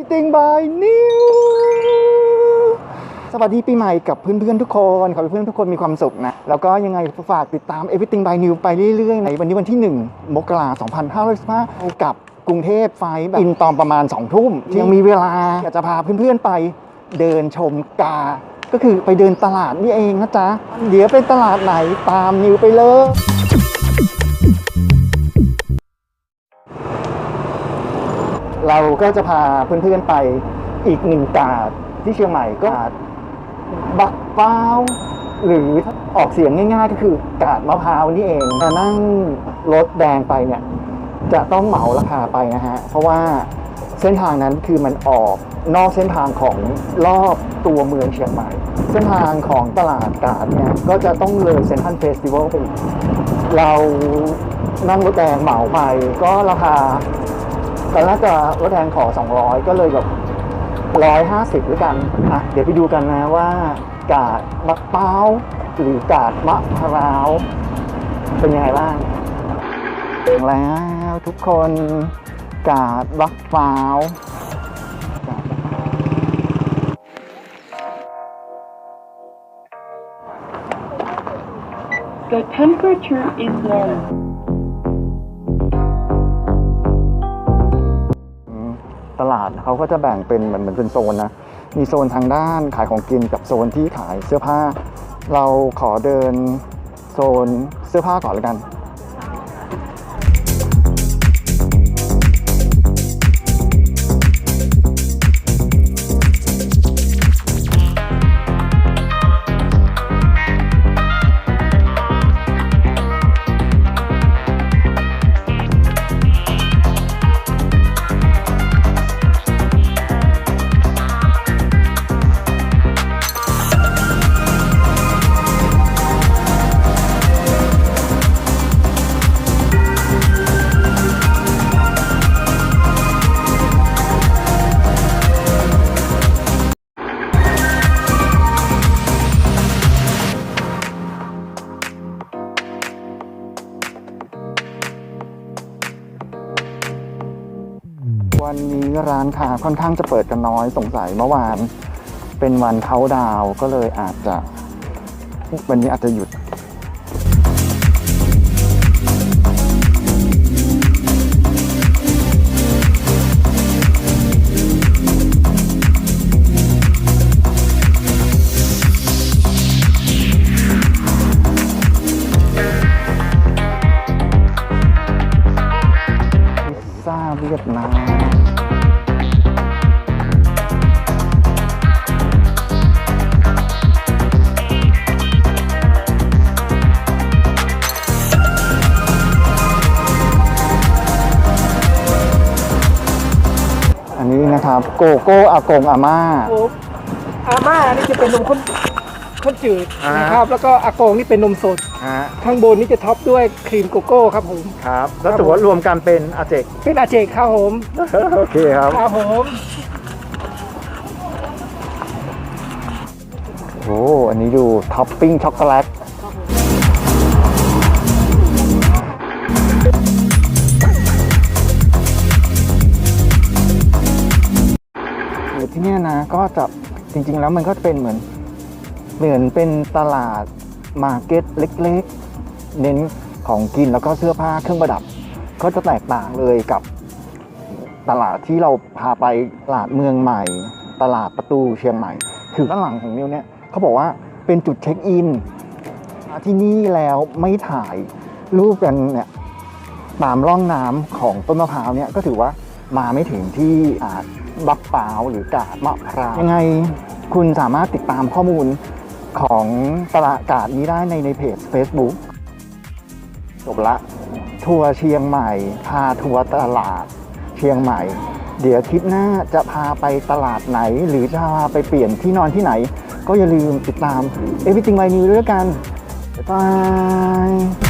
Everything by New สวัสดีปีใหม่กับเพื่อนๆทุกคนขอให้เพื่อนทุกคนมีความสุขนะ แล้วก็ยังไงฝากติดตาม Everything by New ไปเรื่อยๆ ในวันนี้วันที่ 1 มกราคม2565กับกรุงเทพไฟล์แบบบินตอนประมาณ 2 ทุ่ม ยังมีเวลา อยากจะพาเพื่อนๆไปเดินชมกา ก็คือไปเดินตลาดนี่เองนะจ๊ะ เดี๋ยวเป็นตลาดไหนตามนิวไปเลย เราก็จะพาเพื่อนๆไปอีกหนึ่งกาดที่เชียงใหม่ก็กาดบักเป้าหรือออกเสียงง่ายๆ ก็คือกาดมะพร้าวนี่เองจะนั่งรถแดงไปเนี่ยจะต้องเหมาราคาไปนะฮะ เพราะว่าเส้นทางนั้นคือมันออกนอกเส้นทางของรอบตัวเมืองเชียงใหม่ เส้นทางของตลาดกาดเนี่ยก็จะต้องเลยเซนทรัลเฟสติวัลไปอีกเรานั่งรถแดงเหมาไปก็ราคา ตอนแรกจะรถแทนขอ 200 ก็เลยแบบ 150ด้วยกันอะเดี๋ยวไปดูกันนะว่ากาดมะพร้าวหรือกาดมะพร้าว เป็นยังไงบ้างถึงแล้วทุกคนกาดมะพร้าวกาดมะพร้าว The temperature is low. ตลาดเขาก็จะแบ่งเป็นเหมือนเหมือนเป็นโซนนะมีโซนทางด้านขายของกินกับโซนที่ขายเสื้อผ้า เราขอเดินโซนเสื้อผ้าก่อนเลยกัน วันนี้ร้านค้าค่อนข้างจะเปิดกันน้อยสงสัยเมื่อวาน เป็นวันเขาดาวก็เลยอาจจะ วันนี้อาจจะหยุดพิซซ่าเวียดนาม นนี้นะครับ โกโก้อากงอาม่า ผมอาม่านี่จะเป็นนมข้นข้นจืดอ่านนะครับ แล้วก็อากงนี่เป็นนมสด ฮะข้างบนนี่จะท็อปด้วยครีมโกโก้ครับผม ครับ แล้วถือว่ารวมกันเป็นอาเจก เป็นอาเจกครับผมโอเคครับ ครับผมโอ้อันนี้ดูท็อปปิ้งช็อกโกแลต ก็จะจริงๆแล้วมันก็เป็นเหมือนเหมือนเป็นตลาดมาร์เก็ตเล็กๆ เน้นของกินแล้วก็เสื้อผ้าเครื่องประดับ ก็จะแตกต่างเลยกับตลาดที่เราพาไปตลาดเมืองใหม่ ตลาดประตูเชียงใหม่ถึงด้านหลังของนิวเนี่ยเขาบอกว่าเป็นจุดเช็คอินมาที่นี่แล้วไม่ถ่ายรูปกันเนี่ยตามร่องน้ำของต้นมะพร้าวเนี่ยก็ถือว่า มาไม่ถึงที่บักเปาวหรือกาดมะพร้าวยังไงคุณสามารถติดตามข้อมูลของตลาดกาดนี้ได้ในในเพจ Facebook จบละทัวร์เชียงใหม่ พาทัวร์ตลาดเชียงใหม่ เดี๋ยวคลิปหน้าจะพาไปตลาดไหน หรือจะพาไปเปลี่ยนที่นอนที่ไหน ก็อย่าลืมติดตาม Everything by New ด้วยกัน บ๊ายบาย